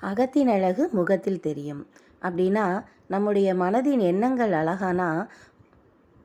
அகத்தின் அழகு முகத்தில் தெரியும். அப்படின்னா நம்முடைய மனதின் எண்ணங்கள் அழகானா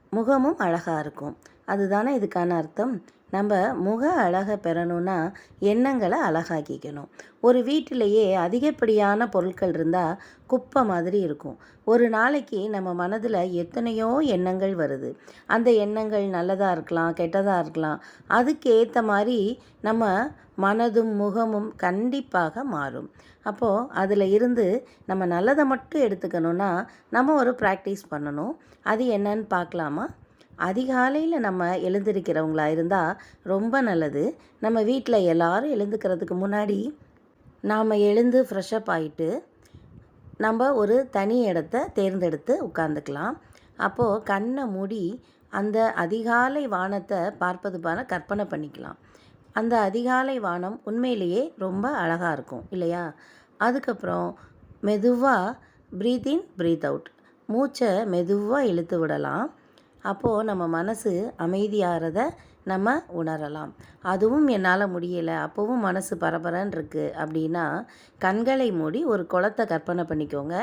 முகமும் அழகாக இருக்கும். அதுதானே இதுக்கான அர்த்தம்? நம்ம முக அழகை பெறணும்னா எண்ணங்களை அழகாக்கிக்கணும். ஒரு வீட்டிலேயே அதிகப்படியான பொருட்கள் இருந்தால் குப்பை மாதிரி இருக்கும். ஒரு நாளைக்கு நம்ம மனதில் எத்தனையோ எண்ணங்கள் வருது. அந்த எண்ணங்கள் நல்லதாக இருக்கலாம் கெட்டதாக இருக்கலாம். அதுக்கு ஏற்ற மாதிரி நம்ம மனதும் முகமும் கண்டிப்பாக மாறும். அப்போது அதில் இருந்து நம்ம நல்லதை மட்டும் எடுத்துக்கணுன்னா நம்ம ஒரு ப்ராக்டிஸ் பண்ணணும். அது என்னன்னு பார்க்கலாமா? அதிகாலையில் நம்ம எழுந்திருக்கிறவங்களா இருந்தால் ரொம்ப நல்லது. நம்ம வீட்டில் எல்லாரும் எழுந்துக்கிறதுக்கு முன்னாடி நாம் எழுந்து ஃப்ரெஷ்அப் ஆகிட்டு நம்ம ஒரு தனி இடத்த தேர்ந்தெடுத்து உட்காந்துக்கலாம் அப்போது கண்ணை மூடி அந்த அதிகாலை வானத்தை பார்ப்பது போல கற்பனை பண்ணிக்கலாம். அந்த அதிகாலை வானம் உண்மையிலேயே ரொம்ப அழகாக இருக்கும் இல்லையா? அதுக்கப்புறம் மெதுவாக ப்ரீத் இன் ப்ரீத் அவுட் மூச்சை மெதுவாக இழுத்து விடலாம். அப்போது நம்ம மனசு அமைதியாகிறத நம்ம உணரலாம். அதுவும் என்னால் முடியலை. அப்போவும் மனசு பரபரன்னு இருக்குது அப்படின்னா கண்களை மூடி ஒரு குளத்தை கற்பனை பண்ணிக்கோங்க.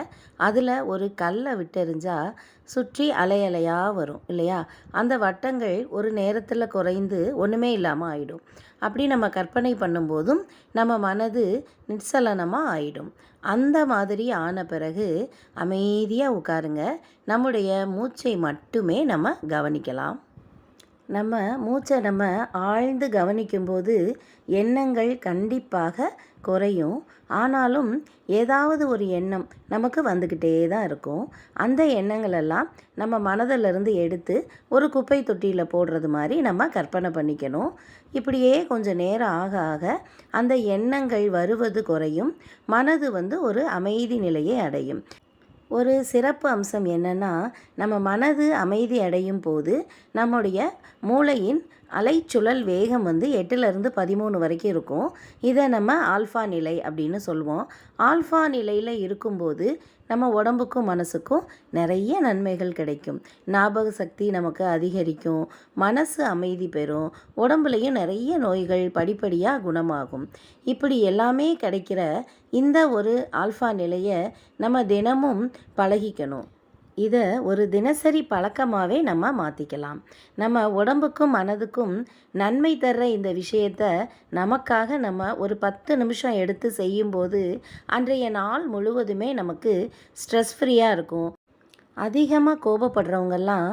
அதில் ஒரு கல்லை விட்டெறிஞ்சால் சுற்றி அலையலையாக வரும் இல்லையா? அந்த வட்டங்கள் ஒரு நேரத்தில் குறைந்து ஒன்றுமே இல்லாமல் ஆகிடும் அப்படி நம்ம கற்பனை பண்ணும்போதும் நம்ம மனது நிச்சலனமாக ஆயிடும். அந்த மாதிரி ஆன பிறகு அமைதியாக உட்காருங்க. நம்முடைய மூச்சை மட்டுமே நம்ம கவனிக்கலாம். நம்ம மூச்சை நம்ம ஆழ்ந்து கவனிக்கும்போது எண்ணங்கள் கண்டிப்பாக குறையும். ஆனாலும் ஏதாவது ஒரு எண்ணம் நமக்கு வந்துக்கிட்டே தான் இருக்கும். அந்த எண்ணங்களெல்லாம் நம்ம மனதிலிருந்து எடுத்து ஒரு குப்பை தொட்டியில் போடுறது மாதிரி நம்ம கற்பனை பண்ணிக்கணும். இப்படியே கொஞ்சம் நேரம் ஆக ஆக அந்த எண்ணங்கள் வருவது குறையும். மனது வந்து ஒரு அமைதி நிலையை அடையும். ஒரு சிறப்பு அம்சம் என்னென்னா நம்ம மனது அமைதி அடையும் போது நம்முடைய மூளையின் அலைச்சுழல் வேகம் வந்து எட்டுலேருந்து பதிமூணு வரைக்கும் இருக்கும். இதை நம்ம ஆல்ஃபா நிலை அப்படின்னு சொல்லுவோம். ஆல்ஃபா நிலையில் இருக்கும்போது நம்ம உடம்புக்கும் மனசுக்கும் நிறைய நன்மைகள் கிடைக்கும். ஞாபக சக்தி நமக்கு அதிகரிக்கும். மனசு அமைதி பெறும். உடம்புலையும் நிறைய நோய்கள் படிப்படியாக குணமாகும். இப்படி எல்லாமே கிடைக்கிற இந்த ஒரு ஆல்ஃபா நிலையை நம்ம தினமும் பழகிக்கணும். இதை ஒரு தினசரி பழக்கமாகவே நம்ம மாற்றிக்கலாம் நம்ம உடம்புக்கும் மனதுக்கும் நன்மை தர்ற இந்த விஷயத்த நமக்காக நம்ம ஒரு பத்து நிமிஷம் எடுத்து செய்யும்போது அன்றைய நாள் முழுவதுமே நமக்கு ஸ்ட்ரெஸ் ஃப்ரீயாக இருக்கும். அதிகமாக கோபப்படுறவங்கெல்லாம்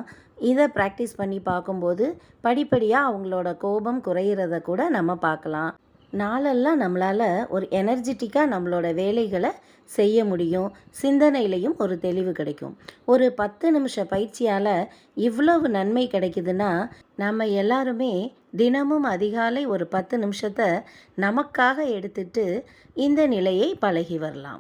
இதை ப்ராக்டிஸ் பண்ணி பார்க்கும்போது படிப்படியாக அவங்களோட கோபம் குறையிறத கூட நம்ம பார்க்கலாம். நாளெல்லாம் நம்மளால் ஒரு எனர்ஜெட்டிக்காக நம்மளோட வேலைகளை செய்ய முடியும். சிந்தனையிலையும் ஒரு தெளிவு கிடைக்கும். ஒரு பத்து நிமிஷ பயிற்சியால் இவ்வளவு நன்மை கிடைக்குதுன்னா நம்ம எல்லாருமே தினமும் அதிகாலை ஒரு பத்து நிமிஷத்தை நமக்காக எடுத்துட்டு இந்த நிலையை பழகி வரலாம்.